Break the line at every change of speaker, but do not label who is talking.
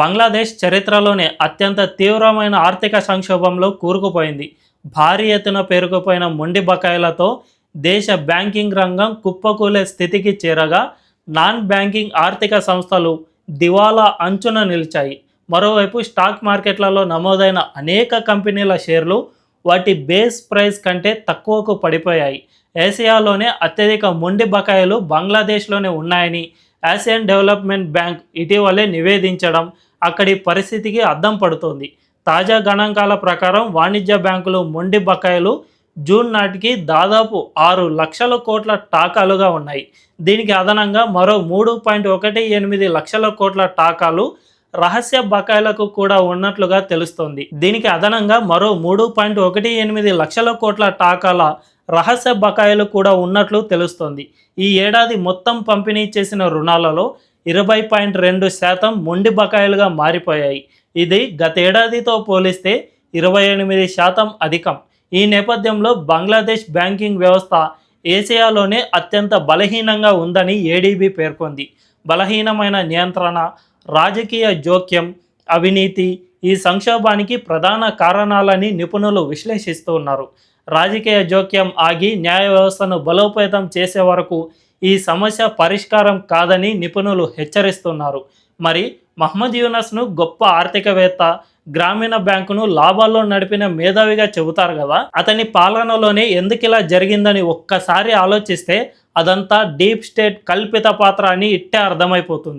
బంగ్లాదేశ్ చరిత్రలోనే అత్యంత తీవ్రమైన ఆర్థిక సంక్షోభంలో కూరుకుపోయింది. భారీ ఎత్తున పేరుకుపోయిన మొండి బకాయిలతో దేశ బ్యాంకింగ్ రంగం కుప్పకూలే స్థితికి చేరగా నాన్ బ్యాంకింగ్ ఆర్థిక సంస్థలు దివాలా అంచున నిలిచాయి. మరోవైపు స్టాక్ మార్కెట్లలో నమోదైన అనేక కంపెనీల షేర్లు వాటి బేస్ ప్రైస్ కంటే తక్కువకు పడిపోయాయి. ఏసియాలోనే అత్యధిక మొండి బకాయిలు బంగ్లాదేశ్లోనే ఉన్నాయని ఆసియన్ డెవలప్మెంట్ బ్యాంక్ ఇటీవలే నివేదించడం అక్కడి పరిస్థితికి అద్దం పడుతోంది. తాజా గణాంకాల ప్రకారం వాణిజ్య బ్యాంకులు మొండి బకాయిలు జూన్ నాటికి దాదాపు ఆరు లక్షల కోట్ల టాకాలుగా ఉన్నాయి. దీనికి అదనంగా మరో మూడు పాయింట్ ఒకటి ఎనిమిది లక్షల కోట్ల టాకాలు రహస్య బకాయిలకు కూడా ఉన్నట్లుగా తెలుస్తోంది. దీనికి అదనంగా మరో మూడు పాయింట్ ఒకటి ఎనిమిది లక్షల కోట్ల టాకాల రహస్య బకాయిలు కూడా ఉన్నట్లు తెలుస్తోంది. ఈ ఏడాది మొత్తం పంపిణీ చేసిన రుణాలలో ఇరవై పాయింట్ రెండు శాతం మొండి బకాయిలుగా మారిపోయాయి. ఇది గతేడాదితో పోలిస్తే ఇరవై ఎనిమిది శాతం అధికం. ఈ నేపథ్యంలో బంగ్లాదేశ్ బ్యాంకింగ్ వ్యవస్థ ఏసియాలోనే అత్యంత బలహీనంగా ఉందని ఏడీబీ పేర్కొంది. బలహీనమైన నియంత్రణ రాజకీయ జోక్యం అవినీతి ఈ సంక్షోభానికి ప్రధాన కారణాలని నిపుణులు విశ్లేషిస్తూ ఉన్నారు. రాజకీయ జోక్యం ఆగి న్యాయ వ్యవస్థను బలోపేతం చేసే వరకు ఈ సమస్య పరిష్కారం కాదని నిపుణులు హెచ్చరిస్తున్నారు. మరి మహమ్మద్ యూనస్ను గొప్ప ఆర్థికవేత్త గ్రామీణ బ్యాంకును లాభాల్లో నడిపిన మేధావిగా చెబుతారు కదా? అతని పాలనలోనే ఎందుకు ఇలా జరిగిందని ఒక్కసారి ఆలోచిస్తే అదంతా డీప్ స్టేట్ కల్పిత పాత్ర అని ఇట్టే అర్థమైపోతుంది.